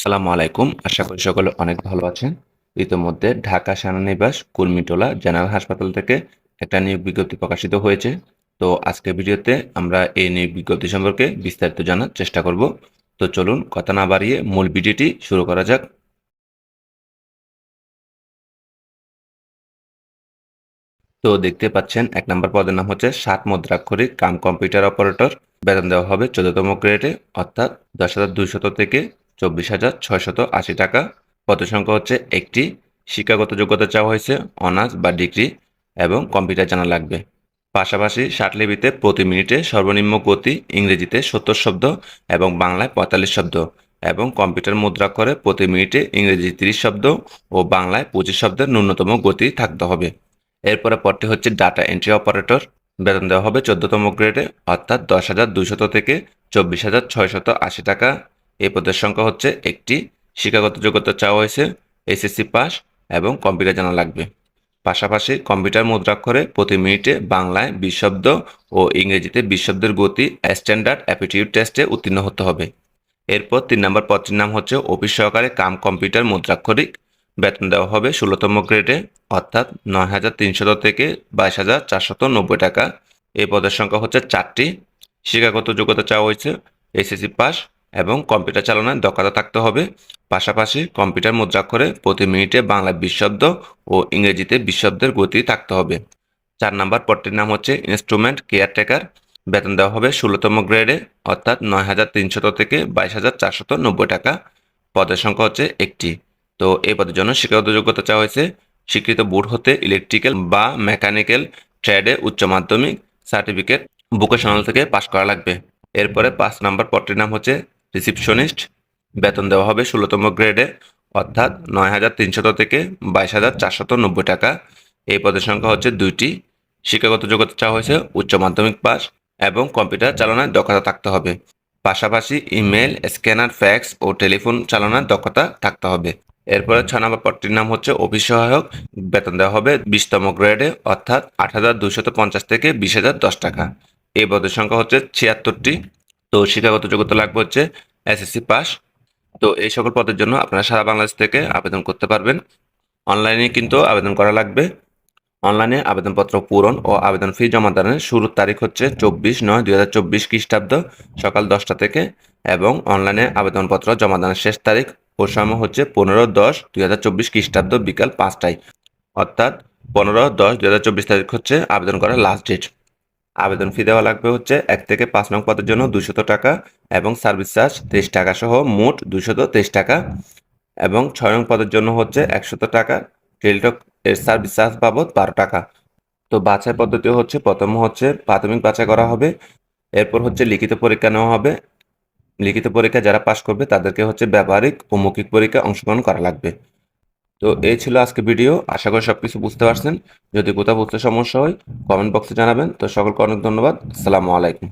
সালামু আলাইকুম। আশা করি সকলে অনেক ভালো আছেন। ইতিমধ্যে ঢাকা সেনানিবাস কুর্মিটোলা জেনারেল হাসপাতাল থেকে একটা নিয়োগ বিজ্ঞপ্তি প্রকাশিত হয়েছে। তো আজকের ভিডিওতে আমরা এই নিয়োগ বিজ্ঞপ্তি সম্পর্কে বিস্তারিত জানার চেষ্টা করব। তো চলুন, কথা না বাড়িয়ে মূল ভিডিওটি শুরু করা যাক। তো দেখতে পাচ্ছেন, এক নম্বর পদের নাম হচ্ছে সাত মুদ্রাক্ষরিক কাম কম্পিউটার অপারেটর। বেতন দেওয়া হবে চোদ্দতম গ্রেডে, অর্থাৎ দশ হাজার দুইশত থেকে চব্বিশ হাজার ছয়শত আশি টাকা। পদ সংখ্যা হচ্ছে একটি। শিক্ষাগত যোগ্যতা চাওয়া হয়েছে অনার্স বা ডিগ্রি এবং কম্পিউটার জানা লাগবে। পাশাপাশি ষাটলিপিতে প্রতি মিনিটে সর্বনিম্ন গতি ইংরেজিতে সত্তর শব্দ এবং বাংলায় পঁয়তাল্লিশ শব্দ এবং কম্পিউটার মুদ্রাক্ষরে প্রতি মিনিটে ইংরেজি তিরিশ শব্দ ও বাংলায় পঁচিশ শব্দের ন্যূনতম গতি থাকতে হবে। এরপরে পরটি হচ্ছে ডাটা এন্ট্রি অপারেটর। বেতন দেওয়া হবে চোদ্দতম গ্রেডে, অর্থাৎ দশ হাজার দুইশত থেকে চব্বিশ হাজার ছয়শত আশি টাকা। এই পদের সংখ্যা হচ্ছে একটি। শিক্ষাগত যোগ্যতা চাওয়া হয়েছে এসএসসি পাস এবং কম্পিউটার জানা লাগবে। পাশাপাশি কম্পিউটার মুদ্রাক্ষরে প্রতি মিনিটে বাংলায় বিশ শব্দ ও ইংরেজিতে বিশ শব্দের গতি স্ট্যান্ডার্ড অ্যাপিটিউড টেস্টে উত্তীর্ণ হতে হবে। এরপর তিন নম্বর পদটির নাম হচ্ছে অফিস সহকারে কাম কম্পিউটার মুদ্রাক্ষরিক বেতন দেওয়া হবে ষোলোতম গ্রেডে, অর্থাৎ নয় হাজার তিনশত থেকে বাইশ হাজার চারশত নব্বই টাকা। এই পদের সংখ্যা হচ্ছে চারটি। শিক্ষাগত যোগ্যতা চাওয়া হয়েছে এসএসসি পাস এবং কম্পিউটার চালানোর দক্ষতা থাকতে হবে। পাশাপাশি কম্পিউটার মুদ্রাক্ষরে প্রতি মিনিটে বাংলা বিশ শব্দ ও ইংরেজিতে বিশ শব্দের গতি থাকতে হবে। চার নাম্বার পদটির নাম হচ্ছে ইনস্ট্রুমেন্ট কেয়ারটেকার বেতন দেওয়া হবে ষোলোতম গ্রেডে অর্থাৎ নয় হাজার তিনশত থেকে বাইশ হাজার চারশত নব্বই টাকা। পদের সংখ্যা হচ্ছে একটি। তো এই পদের জন্য শিক্ষাগত যোগ্যতা চাওয়া হয়েছে। স্বীকৃত বোর্ড হতে ইলেকট্রিক্যাল বা মেকানিক্যাল ট্রেডে উচ্চ মাধ্যমিক সার্টিফিকেট ভোকেশনাল থেকে পাশ করা লাগবে। এরপরে পাঁচ নাম্বার পদটির নাম হচ্ছে রিসিপশনিস্ট। বেতন দেওয়া হবে ষোলোতম গ্রেডে, অর্থাৎ নয় হাজার তিনশত থেকে বাইশ হাজার চারশত নব্বই টাকা। এই পদের সংখ্যা হচ্ছে দুইটি। শিক্ষাগত যোগ্যতা চাওয়া হয়েছে উচ্চ মাধ্যমিক পাস এবং কম্পিউটার চালনায় দক্ষতা থাকতে হবে। পাশাপাশি ইমেল, স্ক্যানার, ফ্যাক্স ও টেলিফোন চালনার দক্ষতা থাকতে হবে। এরপরে ছ নম্বর পদটির নাম হচ্ছে অফিস সহায়ক। বেতন দেওয়া হবে বিশতম গ্রেডে, অর্থাৎ আট হাজার দুশত পঞ্চাশ থেকে বিশ হাজার দশ টাকা। এই পদের সংখ্যা হচ্ছে ছিয়াত্তরটি। তো শিক্ষাগত যোগ্যতা লাগবে হচ্ছে এসএসসি পাস তো এই সকল পদের জন্য আপনারা সারা বাংলাদেশ থেকে আবেদন করতে পারবেন। অনলাইনে কিন্তু আবেদন করা লাগবে। অনলাইনে আবেদনপত্র পূরণ ও আবেদন ফি জমা দানের শুরুর তারিখ হচ্ছে চব্বিশ নয় দুই হাজার চব্বিশ খ্রিস্টাব্দ সকাল দশটা থেকে এবং অনলাইনে আবেদনপত্র জমা দানের শেষ তারিখ ও সময় হচ্ছে পনেরো দশ দুই হাজার চব্বিশ খ্রিস্টাব্দ বিকাল পাঁচটায়। অর্থাৎ পনেরো দশ দুই হাজার চব্বিশ তারিখ হচ্ছে আবেদন করার লাস্ট ডেট আবেদন ফি দেওয়া লাগবে হচ্ছে এক থেকে পাঁচ নং পদের জন্য দুশত টাকা এবং সার্ভিস চার্জ তেইশ টাকা সহ মোট দুশত তেইশ টাকা এবং ছয় নং পদের জন্য হচ্ছে একশত টাকা। টেলিটক এর সার্ভিস চার্জ বাবদ বারো টাকা। তো বাছাই পদ্ধতি হচ্ছে, প্রথম হচ্ছে প্রাথমিক বাছাই করা হবে, এরপর হচ্ছে লিখিত পরীক্ষা নেওয়া হবে। লিখিত পরীক্ষা যারা পাশ করবে তাদেরকে হচ্ছে ব্যবহারিক ও মৌখিক পরীক্ষা অংশগ্রহণ করা লাগবে। তো এই ছিল আজকে ভিডিও। আশা করি সব কিছু বুঝতে পারছেন। যদি কোথাও বুঝতে সমস্যা হয় কমেন্ট বক্সে জানাবেন। তো সকলকে অনেক ধন্যবাদ। আসসালামু আলাইকুম।